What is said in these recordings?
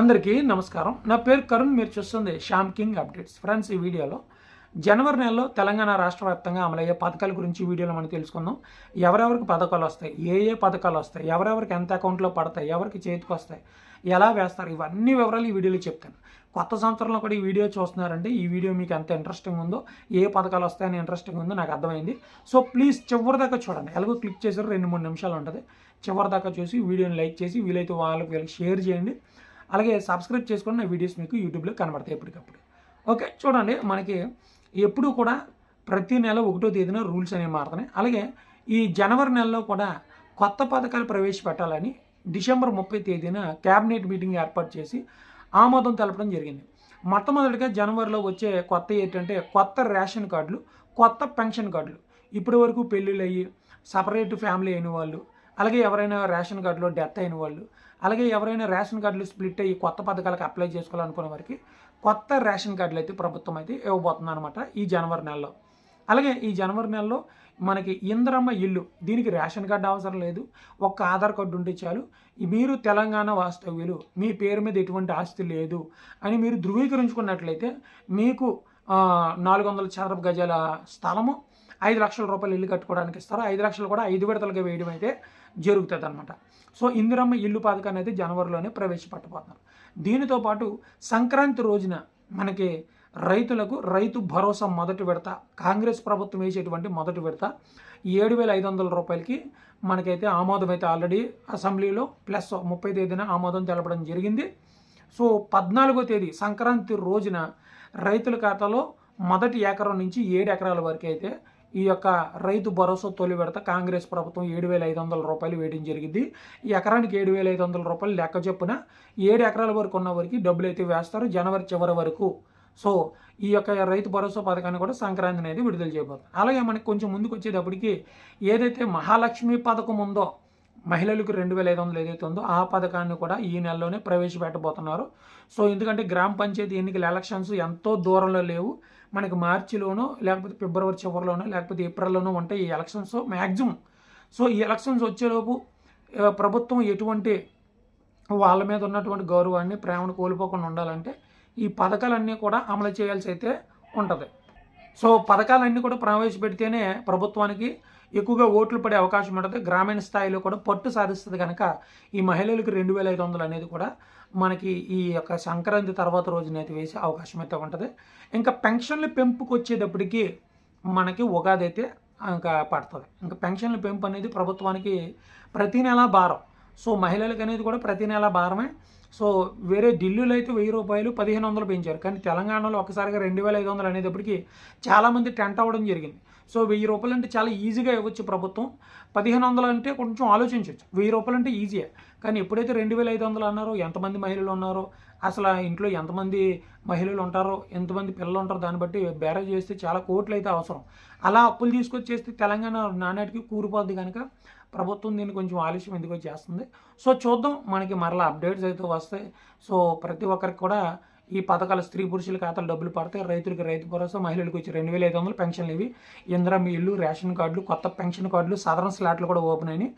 అందరికీ నమస్కారం. నా పేరు కరుణ్ మీరు చూస్తుంది శ్యామ్ కింగ్ అప్డేట్స్. ఫ్రెండ్స్ ఈ వీడియోలో జనవరి నెలలో తెలంగాణ రాష్ట్ర వ్యాప్తంగా అమలయ్యే పథకాల గురించి వీడియోలో మనం తెలుసుకుందాం. ఎవరెవరికి పథకాలు వస్తాయి? ఏ ఏ పథకాలు వస్తాయి? ఎవరెవరికి ఎంత అకౌంట్లో పడతాయి? ఎవరికి చేతికి వస్తాయి? ఎలా వేస్తారు? ఇవన్నీ వివరాలు ఈ వీడియోలో చెప్తాను. కొత్త సంవత్సరంలో కూడా ఈ వీడియో చూస్తున్నారంటే ఈ వీడియో మీకు ఎంత ఇంట్రెస్టింగ్ ఉందో ఏ పథకాలు వస్తాయని ఇంట్రెస్టింగ్ ఉందో నాకు అర్థమైంది. సో ప్లీజ్ చివరి దాకా చూడండి. ఎలాగో క్లిక్ చేసారు రెండు మూడు నిమిషాలు ఉంటుంది. చివరి దాకా చూసి వీడియోని లైక్ చేసి వీలైతే వాళ్ళకి వీళ్ళకి షేర్ చేయండి. అలాగే సబ్స్క్రైబ్ చేసుకుని నా వీడియోస్ మీకు యూట్యూబ్లో కనబడతాయి ఎప్పటికప్పుడు. ఓకే చూడండి మనకి ఎప్పుడూ కూడా ప్రతి నెల ఒకటో తేదీన రూల్స్ అనేవి మారుతున్నాయి. అలాగే ఈ జనవరి నెలలో కూడా కొత్త పథకాలు ప్రవేశపెట్టాలని డిసెంబర్ ముప్పై తేదీన క్యాబినెట్ మీటింగ్ ఏర్పాటు చేసి ఆమోదం తెలపడం జరిగింది. మొట్టమొదటిగా జనవరిలో వచ్చే కొత్త ఏంటంటే కొత్త రేషన్ కార్డులు కొత్త పెన్షన్ కార్డులు. ఇప్పటి వరకు పెళ్ళిళ్ళు అయ్యి సపరేట్ ఫ్యామిలీ అయిన వాళ్ళు అలాగే ఎవరైనా రేషన్ కార్డులో డెత్ అయిన వాళ్ళు అలాగే ఎవరైనా రేషన్ కార్డులు స్ప్లిట్ అయ్యి కొత్త పథకాలకు అప్లై చేసుకోవాలనుకునే వారికి కొత్త రేషన్ కార్డులు అయితే ప్రభుత్వం అయితే ఇవ్వబోతుంది అనమాట ఈ జనవరి నెలలో. అలాగే ఈ జనవరి నెలలో మనకి ఇంద్రమ్మ ఇల్లు దీనికి రేషన్ కార్డు అవసరం లేదు ఒక్క ఆధార్ కార్డు ఉంటే చాలు. మీరు తెలంగాణ వాస్తవ్యులు మీ పేరు మీద ఎటువంటి ఆస్తి లేదు అని మీరు ధృవీకరించుకున్నట్లయితే మీకు నాలుగు వందల చదరపు గజాల స్థలము ఐదు లక్షల రూపాయలు ఇల్లు కట్టుకోవడానికి ఇస్తారు ఐదు లక్షలు కూడా ఐదు విడతలుగా వేయడం అయితే జరుగుతుంది అనమాట సో ఇందిరమ్మ ఇల్లు పథకాన్ని అయితే జనవరిలోనే ప్రవేశపెట్టబోతున్నారు. దీనితో పాటు సంక్రాంతి రోజున మనకి రైతులకు రైతు భరోసా మొదటి విడత కాంగ్రెస్ ప్రభుత్వం వేసేటువంటి మొదటి విడత ఏడు వేల ఐదు వందల రూపాయలకి మనకైతే ఆమోదం అయితే ఆల్రెడీ అసెంబ్లీలో ప్లస్ ముప్పై తేదీన ఆమోదం తెలపడం జరిగింది. సో పద్నాలుగో తేదీ సంక్రాంతి రోజున రైతుల ఖాతాలో మొదటి ఎకరం నుంచి ఏడు ఎకరాల వరకు అయితే ఈ యొక్క రైతు భరోసా తొలి విడత కాంగ్రెస్ ప్రభుత్వం ఏడు వేల ఐదు వందల రూపాయలు వేయడం జరిగింది. ఈ ఎకరానికి ఏడు వేల ఐదు వందల రూపాయలు లెక్క చొప్పున ఏడు ఎకరాల వరకు ఉన్న వరకు డబ్బులు అయితే వేస్తారు. జనవరి చివరి వరకు. సో ఈ యొక్క రైతు భరోసా పథకాన్ని కూడా సంక్రాంతి అనేది విడుదల చేయబోతుంది. అలాగే మనకి కొంచెం ముందుకు వచ్చేటప్పటికి ఏదైతే మహాలక్ష్మి పథకం ఉందో మహిళలకు రెండు వేల ఐదు వందలు ఏదైతే ఉందో ఆ పథకాన్ని కూడా ఈ నెలలోనే ప్రవేశపెట్టబోతున్నారు. సో ఎందుకంటే గ్రామ పంచాయతీ ఎన్నికల ఎలక్షన్స్ ఎంతో దూరంలో లేవు. మనకి మార్చిలోనో లేకపోతే ఫిబ్రవరి చివరిలోనో లేకపోతే ఏప్రిల్లోనో ఉంటాయి ఈ ఎలక్షన్స్. మ్యాక్సిమం సో ఈ ఎలక్షన్స్ వచ్చేలోపు ప్రభుత్వం ఎటువంటి వాళ్ళ మీద ఉన్నటువంటి గౌరవాన్ని ప్రేమను కోల్పోకుండా ఉండాలంటే ఈ పథకాలన్నీ కూడా అమలు చేయాల్సి అయితే ఉంటుంది. సో పథకాలన్నీ కూడా ప్రవేశపెడితేనే ప్రభుత్వానికి ఎక్కువగా ఓట్లు పడే అవకాశం ఉంటుంది. గ్రామీణ స్థాయిలో కూడా పట్టు సాధిస్తుంది కనుక ఈ మహిళలకు రెండు వేల ఐదు వందలు అనేది కూడా మనకి ఈ యొక్క సంక్రాంతి తర్వాత రోజునైతే వేసే అవకాశం అయితే ఉంటుంది. ఇంకా పెన్షన్ల పెంపుకు వచ్చేటప్పటికి మనకి ఉగాది అయితే ఇంకా పడుతుంది. ఇంకా పెన్షన్ల పెంపు అనేది ప్రభుత్వానికి ప్రతి నెల భారం. సో మహిళలకు అనేది కూడా ప్రతి నెల భారమే. సో వేరే ఢిల్లీలో అయితే వెయ్యి రూపాయలు పదిహేను వందలు పెంచారు. కానీ తెలంగాణలో ఒకసారిగా రెండు వేల ఐదు వందలు అనేటప్పటికి చాలామంది టెంట్ అవ్వడం జరిగింది. సో వెయ్యి రూపాయలు అంటే చాలా ఈజీగా ఇవ్వచ్చు ప్రభుత్వం. పదిహేను వందలు అంటే కొంచెం ఆలోచించవచ్చు వెయ్యి రూపాయలు అంటే ఈజీయే. కానీ ఎప్పుడైతే రెండు వేల ఐదు వందలు అన్నారో ఎంతమంది మహిళలు ఉన్నారో అసలు ఇంట్లో ఎంతమంది మహిళలు ఉంటారో ఎంతమంది పిల్లలు ఉంటారో దాన్ని బట్టి బేరేజ్ చేస్తే చాలా కోట్లు అయితే అవసరం. అలా అప్పులు తీసుకొచ్చేస్తే తెలంగాణ నానాటికి కూరిపోద్ది కనుక ప్రభుత్వం దీన్ని కొంచెం ఆలస్యం ఎందుకో చేస్తుంది. సో చూద్దాం మనకి మరలా అప్డేట్స్ అయితే వస్తాయి. సో ప్రతి ఒక్కరికి కూడా ఈ పథకాలు స్త్రీ పురుషుల ఖాతాలు డబ్బులు పడతాయి. రైతులకు రైతు భరోసా మహిళలకు వచ్చి రెండు వేల ఐదు వందలు పెన్షన్లు ఇవి. ఇందిరా ఇల్లు రేషన్ కార్డులు కొత్త పెన్షన్ కార్డులు సాధారణ స్లాట్లు కూడా ఓపెన్ అయినాయి.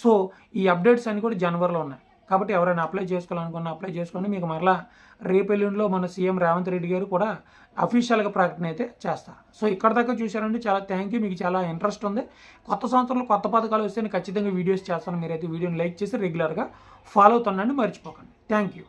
సో ఈ అప్డేట్స్ అన్ని కూడా జనవరిలో ఉన్నాయి. కాబట్టి ఎవరైనా అప్లై చేసుకోవాలనుకున్న అప్లై చేసుకోండి మీకు మరలా రేపెల్లుండిలో మన సీఎం రేవంత్ రెడ్డి గారు కూడా అఫీషియల్గా ప్రకటన అయితే చేస్తారు. సో ఇక్కడ దాకా చూశారండి. చాలా థ్యాంక్ యూ మీకు చాలా ఇంట్రెస్ట్ ఉంది. కొత్త సంవత్సరంలో కొత్త పథకాలు వస్తే నేను ఖచ్చితంగా వీడియోస్ చేస్తాను. మీరైతే వీడియోని లైక్ చేసి రెగ్యులర్గా ఫాలో అవుతున్నాను మర్చిపోకండి. Thank you